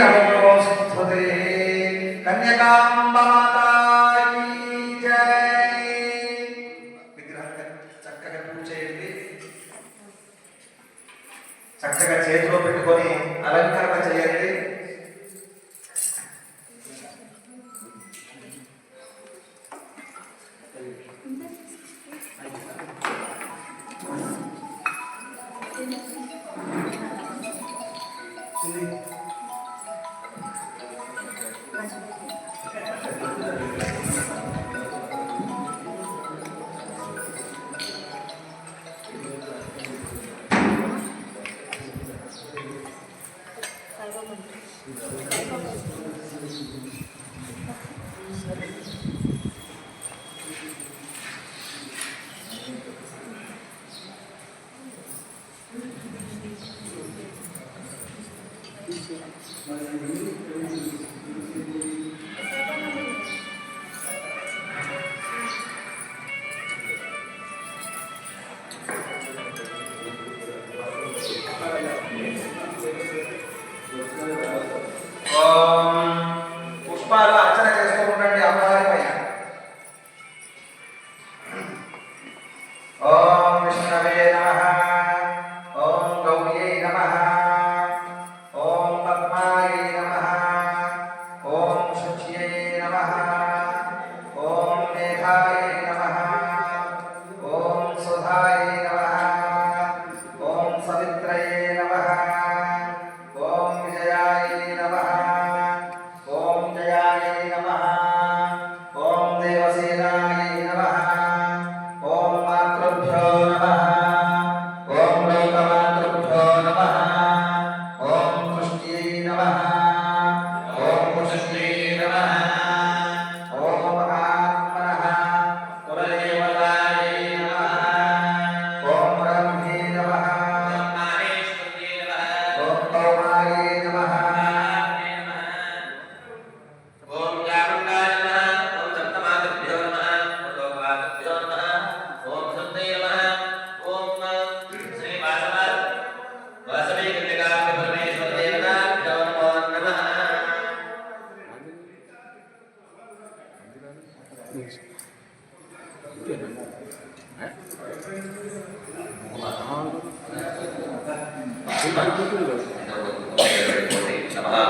నమోస్తుతే కన్యకాంబ మాతా కీ జై విగ్రహం చక్కగా పూజ చేయండి చక్కగా చేతిలో పెట్టుకొని అలంకరణ చేయండి. ఓం పుష్పాలు అర్చన చేసుకోకుండా అమ్మవారి పైన. ఓం సవిత్రయే నమ. ఓం విజయాయ నమ. ఓం జయాయ నమ. ఓం దేవసేనాయ నమ. ఓం మాతృభ్యో నమ. ఓం లోకమాతృభ్యో నమ. ఓం పుష్ట్యై నమ. చాలా